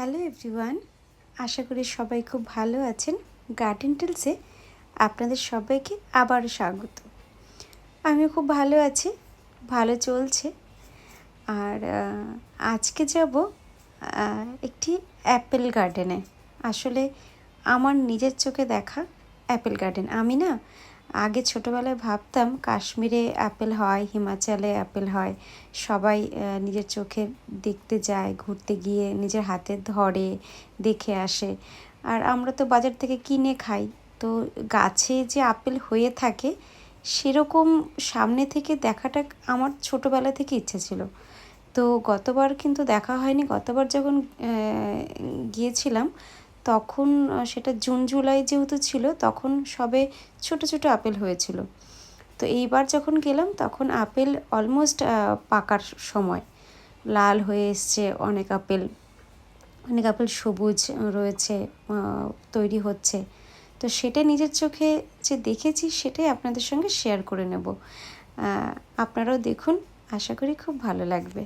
Hello everyone, আশা করি সবাই খুব ভালো আছেন। গার্ডেন টেলসে আপনাদের সবাইকে আবারও স্বাগত। আমি খুব ভালো আছি, ভালো চলছে। আর আজকে যাব একটি অ্যাপেল গার্ডেনে। আসলে আমার নিজের চোখে দেখা অ্যাপেল গার্ডেন। আমি না আগে ছোটোবেলায় ভাবতাম কাশ্মীরে অ্যাপেল হয়, হিমাচলে অ্যাপেল হয়। সবাই নিজের চোখে দেখতে যায়, ঘুরতে গিয়ে নিজের হাতে ধরে, দেখে আসে। আর আমরা তো বাজার থেকে কিনে খাই। তো গাছে যে আপেল হয়ে থাকে, সেরকম সামনে থেকে দেখাটা আমার ছোটোবেলা থেকে ইচ্ছে ছিল। তো গতবার কিন্তু দেখা হয়নি। গতবার যখন গিয়েছিলাম তখন সেটা জুন, জুলাই যেহেতু ছিল, তখন সবে ছোট ছোট আপেল হয়েছিল। তো এইবার যখন গেলাম, তখন আপেল অলমোস্ট পাকার সময়। লাল হয়ে এসছে, অনেক আপেল অনেক আপেল সবুজ রয়েছে তৈরি হচ্ছে। তো সেটা নিজের চোখে যে দেখেছি, সেটাই আপনাদের সঙ্গে শেয়ার করে নেব। আপনারাও দেখুন, আশা করি খুব ভালো লাগবে।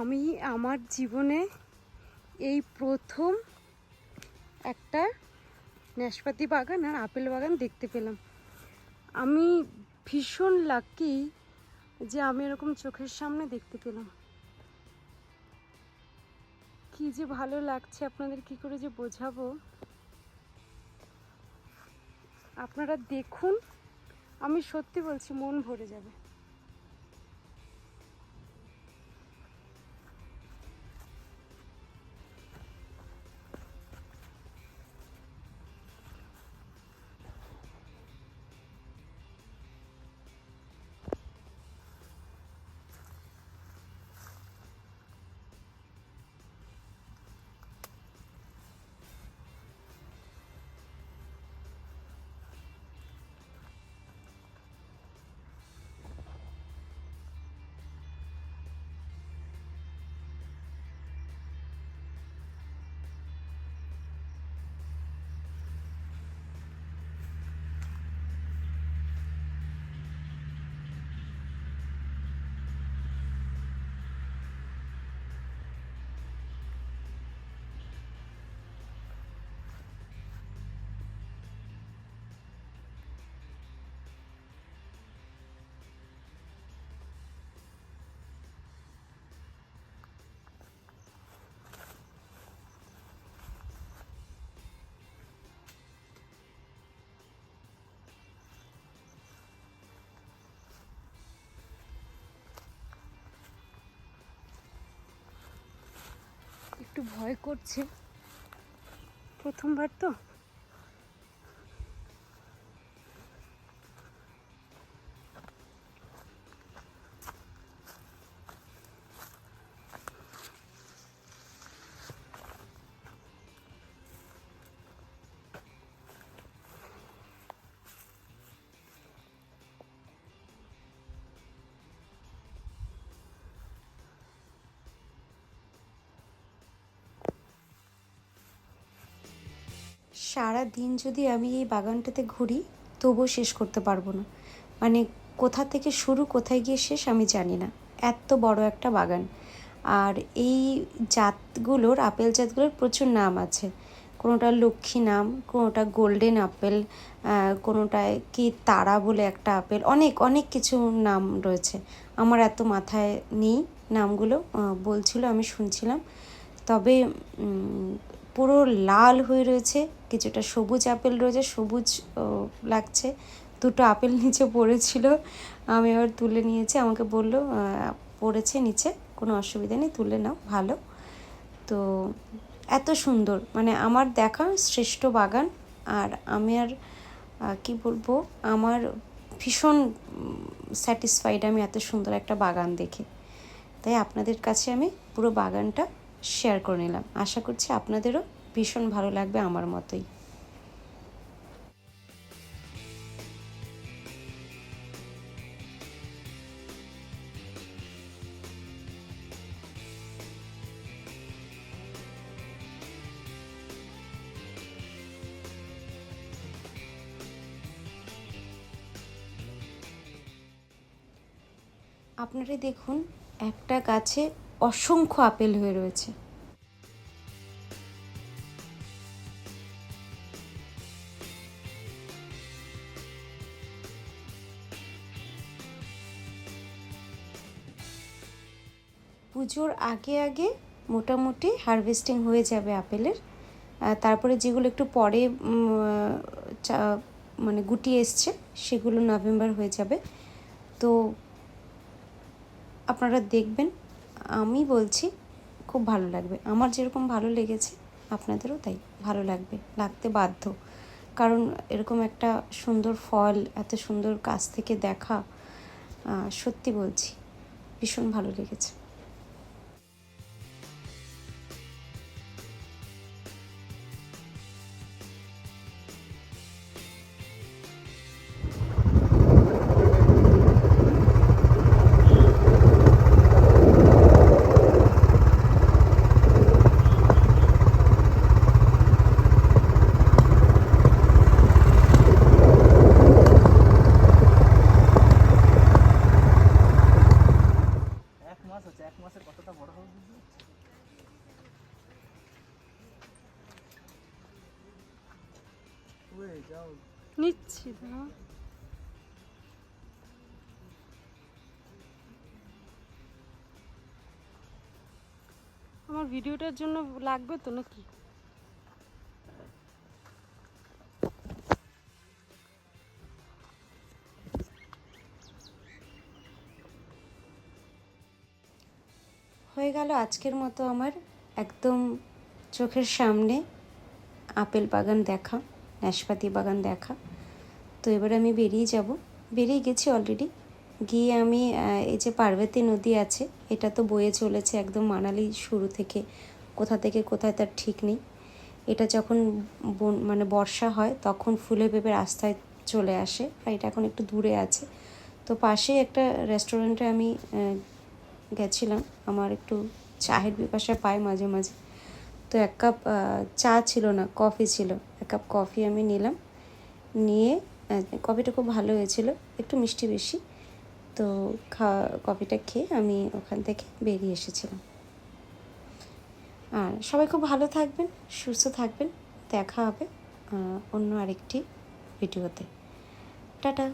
আমি আমার জীবনে এই প্রথম একটা নাশপাতি বাগান আর আপেল বাগান দেখতে পেলাম। আমি ভীষণ লাকি যে আমি এরকম চোখের সামনে দেখতে পেলাম। কি যে ভালো লাগছে আপনাদের কি করে যে বোঝাবো? আপনারা দেখুন, আমি সত্যি বলছি, মন ভরে যাবে। একটু ভয় করছে। প্রথমবার তো। সারা দিন যদি আমি এই বাগানটাতে ঘুরি, তবুও শেষ করতে পারব না। মানে কোথা থেকে শুরু, কোথায় গিয়ে শেষ আমি জানি না। এত বড় একটা বাগান। আর এই জাতগুলোর, আপেল জাতগুলোর প্রচুর নাম আছে। কোনোটা লক্ষ্মী নাম, কোনোটা গোল্ডেন আপেল কোনোটায় কি তারা বলে একটা আপেল, অনেক অনেক কিছু নাম রয়েছে। আমার এত মাথায় নেই নামগুলো বলছিল, আমি শুনছিলাম। তবে পুরো লাল হয়ে রয়েছে, কিছুটা সবুজ আপেল রয়েছে, সবুজ লাগছে। দুটো আপেল নিচে পড়েছিল, আমি আবার তুলে নিয়েছি, আমাকে বলল পড়েছে নিচে, কোনো অসুবিধা নেই, তুলে নাও, ভালো। তো, এত সুন্দর মানে আমার দেখা শ্রেষ্ঠ বাগান, আর আমি আর কি বলব, আমার ভীষণ স্যাটিসফাইড আমি এত সুন্দর একটা বাগান দেখে। তাই আপনাদের কাছে আমি পুরো বাগানটা শেয়ার করে নিলাম। আশা করছি আপনাদেরও ভীষণ ভালো লাগবে আমার মতোই। আপনারা দেখুন, একটা গাছে অসংখ্য আপেল হয়ে রয়েছে। পুজোর আগে আগে মোটামুটি হারভেস্টিং হয়ে যাবে আপেলের। তারপরে যেগুলো একটু পরে মানে গুটি এসছে, সেগুলো নভেম্বর হয়ে যাবে। তো আপনারা দেখবেন আমি বলছি, খুব ভালো লাগবে। আমার যেরকম ভালো লেগেছে, আপনাদেরও তাই ভালো লাগবে, লাগতে বাধ্য। কারণ এরকম একটা সুন্দর ফল, এত সুন্দর কাছ থেকে দেখা সত্যি বলছি, ভীষণ ভালো লেগেছে। নিচ্ছি আমার ভিডিওটার জন্য লাগবে তো নাকি? হয়ে গেল আজকের মতো আমার একদম চোখের সামনে আপেল বাগান দেখা। নাশপাতি বাগান দেখা। তো এবার আমি বেরিয়ে যাব। বেরিয়ে গেছি অলরেডি গিয়ে আমি এই যে পার্বতী নদী আছে, এটা তো বয়ে চলেছে একদম মানালি শুরু থেকে। কোথা থেকে কোথায় তার ঠিক নেই। এটা যখন মানে বর্ষা হয়, তখন ফুলে পেঁপে রাস্তায় চলে আসে। আর এটা এখন একটু দূরে আছে। তো পাশেই একটা রেস্টুরেন্টে আমি গেছিলাম। আমার একটু চায়ের বিপাশা পায় মাঝে মাঝে। তো এক কাপ চা ছিল না, কফি ছিল। এক কাপ কফি আমি নিলাম। নিয়ে কফিটা খুব ভালো হয়েছিল, একটু মিষ্টি বেশি। তো খা কফিটা খেয়ে আমি ওখান থেকে বেরিয়ে এসেছিলাম। আর সবাই খুব ভালো থাকবেন, সুস্থ থাকবেন। দেখা হবে অন্য আরেকটি ভিডিওতে। টাটা।